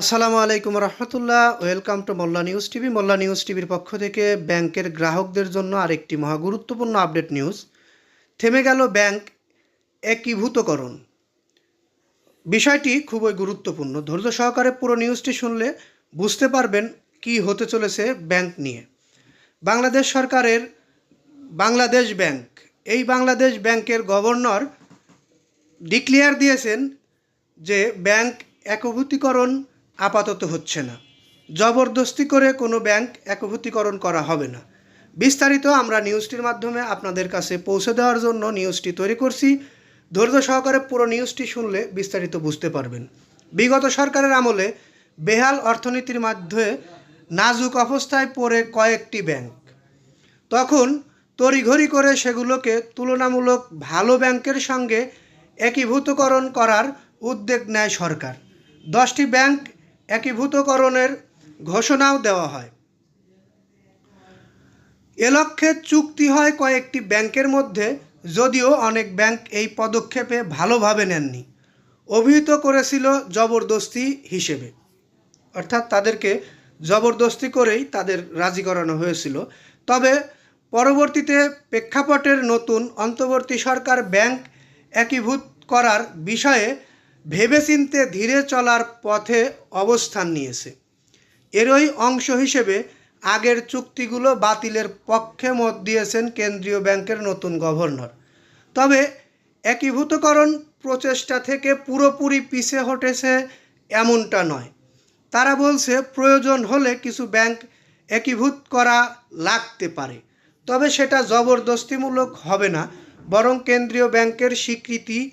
আসসালামু আলাইকুম রহমতুল্লাহ। Welcome to Molla news TV. Molla news টিভির পক্ষ থেকে ব্যাংকের গ্রাহকদের জন্য আরেকটি মহা গুরুত্বপূর্ণ আপডেট নিউজ। থেমে গেল ব্যাংক একীভূতকরণ। বিষয়টি খুবই গুরুত্বপূর্ণ। ধৈর্য সহকারে পুরো নিউজটি শুনলে বুঝতে পারবেন কি হতে চলেছে ব্যাংক নিয়ে। বাংলাদেশ সরকারের বাংলাদেশ ব্যাংক। এই বাংলাদেশ ব্যাংকের গভর্নর ডিক্লেয়ার দিয়েছেন যে ব্যাংক একভূতিকরণ আপাতত হচ্ছে না। জবরদস্তি করে কোনো ব্যাংক একভূতিকরণ করা হবে না। বিস্তারিত আমরা নিউজটির মাধ্যমে আপনাদের কাছে পৌঁছে দেওয়ার জন্য নিউজটি তৈরি করছি। ধৈর্য সহকারে পুরো নিউজটি শুনলে বিস্তারিত বুঝতে পারবেন। বিগত সরকারের আমলে বেহাল অর্থনীতির মাধ্যমে নাজুক অবস্থায় পড়ে কয়েকটি ব্যাংক। তখন তড়িঘড়ি করে সেগুলোকে তুলনামূলক ভালো ব্যাংকের সঙ্গে একীভূতকরণ করার উদ্যোগ নেয় সরকার। দশটি ব্যাংক একীভূতকরণের ঘোষণাও দেওয়া হয়। এ লক্ষ্যে চুক্তি হয় কয়েকটি ব্যাংকের মধ্যে, যদিও অনেক ব্যাংক এই পদক্ষেপে ভালোভাবে নেননি। অভিহিত করেছিল জবরদস্তি হিসেবে। অর্থাৎ তাদেরকে জবরদস্তি করেই তাদের রাজি করানো হয়েছিল। তবে পরবর্তীতে প্রেক্ষাপটের নতুন অন্তর্বর্তী সরকার ব্যাংক একীভূত করার বিষয়ে ভেবেচিন্তে ধীরে চলার পথে অবস্থান নিয়েছে। এরই অংশ হিসেবে আগের চুক্তিগুলো বাতিলের পক্ষে মত দিয়েছেন কেন্দ্রীয় ব্যাংকের নতুন গভর্নর। তবে একীভূতকরণ প্রচেষ্টা থেকে পুরোপুরি পিছে হটেছে এমনটা নয়। তারা বলছে, প্রয়োজন হলে কিছু ব্যাংক একীভূত করা লাগতে পারে। তবে সেটা জবরদস্তিমূলক হবে না, বরং কেন্দ্রীয় ব্যাংকের স্বীকৃতি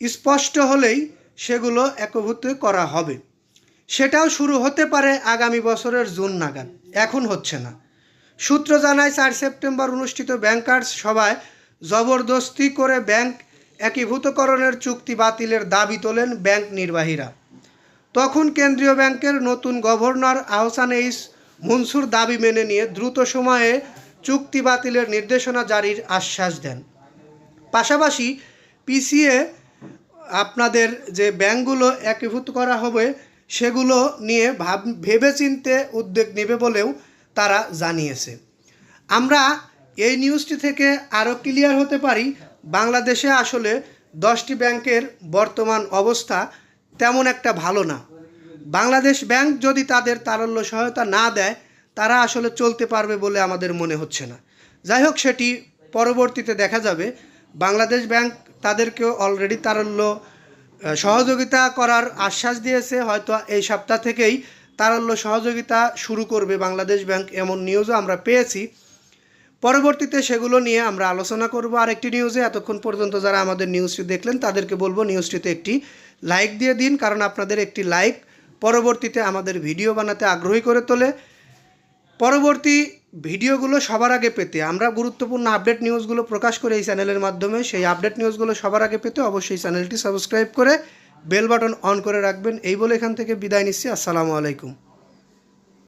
স্পষ্ট হলেই সেগুলো একভূত করা হবে। সেটাও শুরু হতে পারে আগামী বছরের জুন নাগাদ। এখন হচ্ছে না। সূত্র জানায় চার সেপ্টেম্বর অনুষ্ঠিত ব্যাংকার্স সভায় জবরদস্তি করে ব্যাংক একীভূতকরণের চুক্তি বাতিলের দাবি তোলেন ব্যাংক নির্বাহীরা। তখন কেন্দ্রীয় ব্যাংকের নতুন গভর্নর আহসান এইস মনসুর দাবি মেনে নিয়ে দ্রুত সময়ে চুক্তি বাতিলের নির্দেশনা জারির আশ্বাস দেন। পাশাপাশি পিসিএ আপনাদের যে ব্যাংকগুলো একীভূত করা হবে, সেগুলো নিয়ে ভাব, ভেবেচিন্তে উদ্যোগ নেবে বলেও তারা জানিয়েছে। আমরা এই নিউজটি থেকে আরও ক্লিয়ার হতে পারি, বাংলাদেশে আসলে দশটি ব্যাংকের বর্তমান অবস্থা তেমন একটা ভালো না। বাংলাদেশ ব্যাংক যদি তাদের তারল্য সহায়তা না দেয়, তারা আসলে চলতে পারবে বলে আমাদের মনে হচ্ছে না। যাই হোক, সেটি পরবর্তীতে দেখা যাবে। বাংলাদেশ ব্যাংক তাদেরকেও অলরেডি তারল্য সহযোগিতা করার আশ্বাস দিয়েছে। হয়তো এই সপ্তাহ থেকেই তারল্য সহযোগিতা শুরু করবে বাংলাদেশ ব্যাংক এমন নিউজও আমরা পেয়েছি। পরবর্তীতে সেগুলো নিয়ে আমরা আলোচনা করব আর একটি নিউজে এতক্ষণ পর্যন্ত যারা আমাদের নিউজটি দেখলেন, তাদেরকে বলব নিউজটিতে একটি লাইক দিয়ে দিন, কারণ আপনাদের একটি লাইক পরবর্তীতে আমাদের ভিডিও বানাতে আগ্রহী করে তোলে। পরবর্তী ভিডিওগুলো সবার আগে পেতে, আমরা গুরুত্বপূর্ণ আপডেট নিউজগুলো প্রকাশ করে এই চ্যানেলের মাধ্যমে, সেই আপডেট নিউজগুলো সবার আগে পেতে অবশ্যই চ্যানেলটি সাবস্ক্রাইব করে বেল বাটন অন করে রাখবেন। এই বলে এখান থেকে বিদায় নিচ্ছি। আসসালামু আলাইকুম।